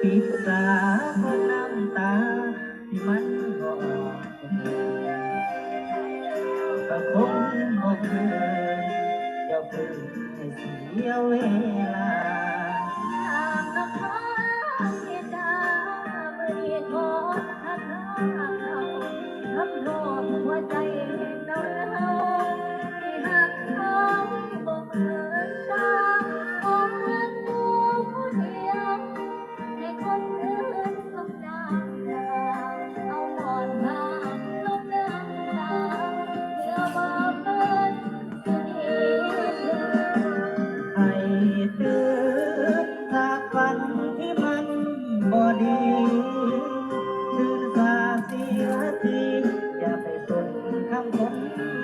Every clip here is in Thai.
ปิดสาของน้ำตาที่มันก็ออกก็คงบอกเธออย่าเพิ่งให้เสียเวลาให้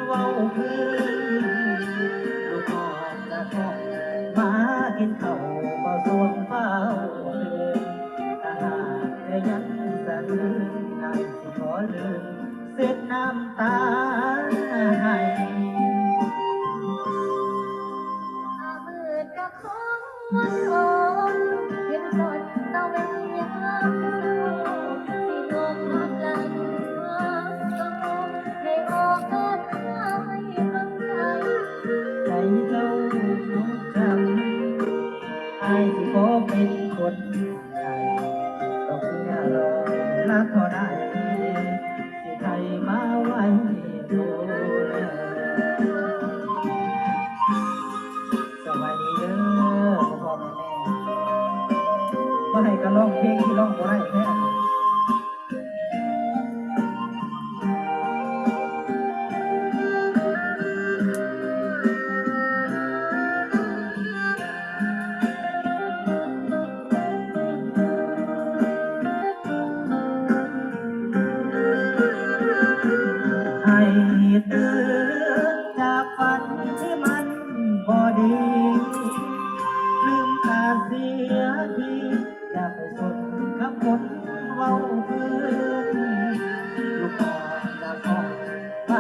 เว้าพื้นลูกออกจากห้องมากินข้าวบ่สวงเฝ้าเดินถ้าหากเธอยังสะอื้นนายสิขอลืมเสียน้ำตาให้มันโอนำไอ้ที่ขอเป็นคนใจต้องเพื่อรอรักเท่าใดที่ใครมาไว้ดูแลสวัสดีเด้อพ่อแม่แม่าให้กันร้องเพลงที่ร้องบ่ได้แท้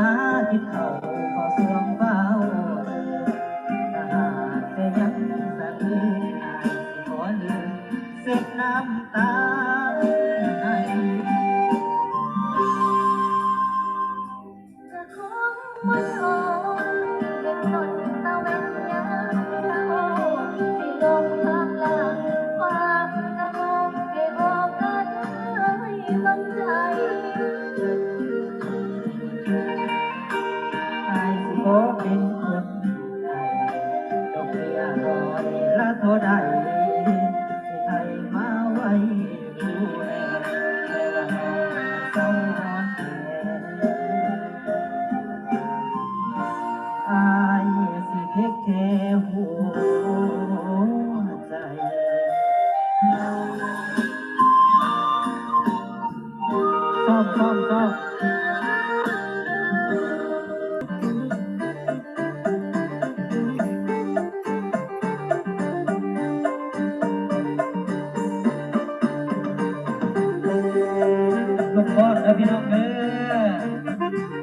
ม ละเท่าใดไทยมาไว้ดูแลแต่ละน้องเศร้าอ่อนอายสิเทคแค่หัวใจซ่อมซ่อมซ่อม ลูกบอลนะพี่น้องเด้อ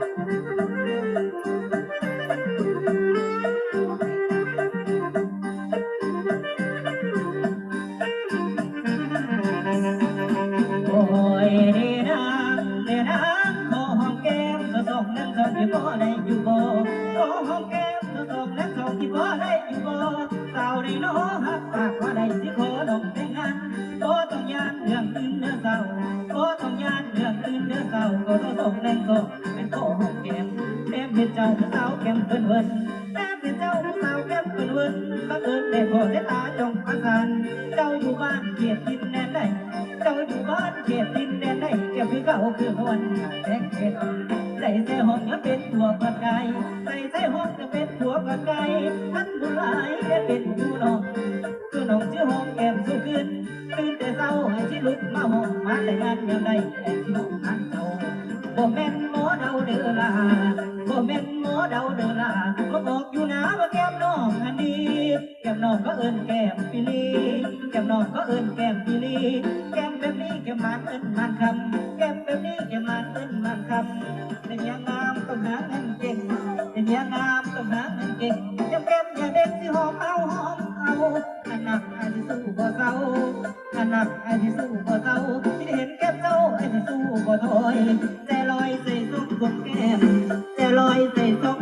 โอ้ยเดนาเดนาขอหอมแก้มก็ส่งนั้นส่งที่พ่อได้อยู่บ่ขอหอมแก้ม เด้าก็ต้องส่งนั้นส่งเป็นขอหอมแก้มแก้มเป็นเจ้าสาวแก้มเพิ่นเพิ่นแก้มเป็นเจ้าสาวแก้มเพิ่นเพิ่นบังเอิญได้พอได้ตาจ้องประสานเจ้าอยู่บ้านเกียรติดินแดนใดเจ้าอยู่บ้านเขตดินแดนไหนเก็บคือเก่าคือหวนแดงเขตใส่ใส่ห้องแล้วเป็นตัวกระไกใส่ใส่ห้องจะเป็นตัวกระไกท่านผู้หลายได้เป็นผู้น้องคือน้องชื่อห้องแก้มสู้ขึ้นตื่นแต่เศร้าให้ชิลุกมาห้องมาแต่งานยามใดแอบที่ห้องนั้น บ่แม่นหมอเดาเด้อล่ะบ่แม่นหมอเดาเด้อล่ะมาบอกอยู่นะว่าแก้มน้องอันดีแก้มน้องก็เอิ้นแก้มปิลีแก้มน้องก็เอิ้นแก้มปิลีแก้มแบบนี้แก้มมันเอิ้นมันคำแก้มแบบนี้แก้มมันเอิ้นมันคำเป็นย่างงามต้องหาเงินเก่งเป็นย่างงามต้องหาเงินเก่งักไอ้ที่สู้บ่เจ้าที่เห็นแก่เจ้าไอ้ที่สู้บ่ถอยใจลอยใส่ซุกซุกแก้มใจลอยใส่ซุก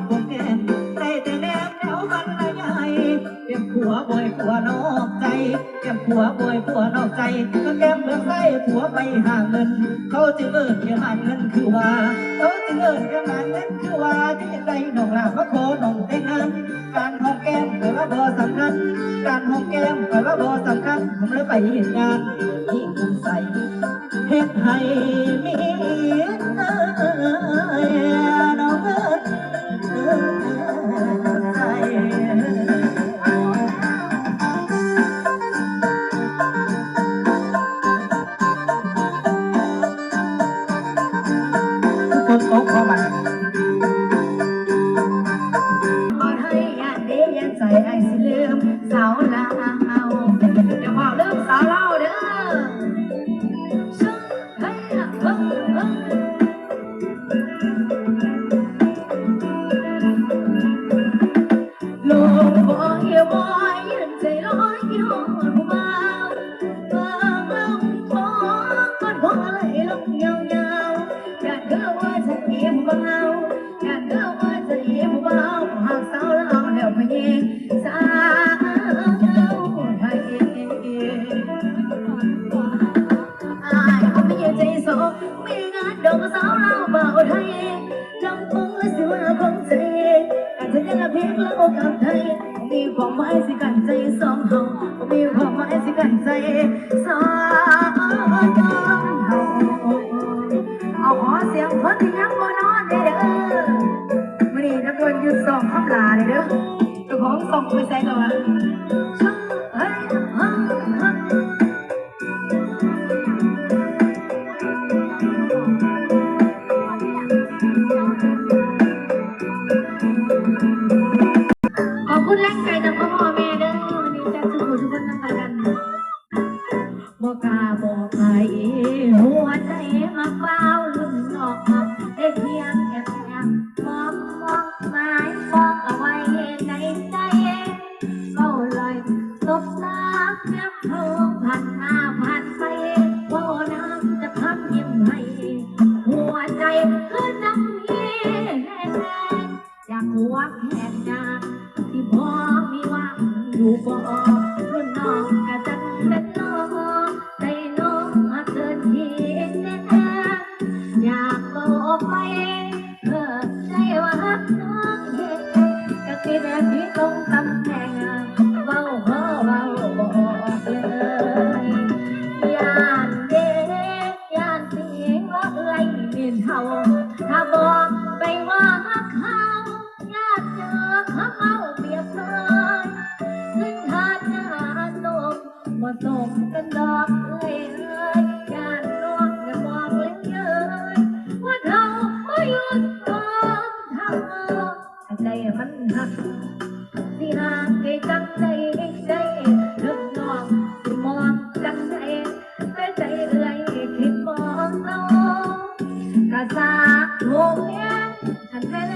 แก้มผัวป่วยผัวนอกใจ ก็แก้มเมืองไส้ผัวไปหาเงิน เขาจึงเอิญเงินหาเงินคือว่า เขาจึงเอิญเงินหาเงินคือว่าที่ใดนอกลาว่าโคน้องแต่งงาน การหอมแก้มแปลว่าบ่สำคัญ การหอมแก้มแปลว่าบ่สำคัญ ผมเลยไปเห็นงานยิ่งคุ้มใส่เฮ็ดให้มีเอ้ hola. ความหมายสิกันใจสองเฮามีความหมายสิกันใจสอง 无法。And then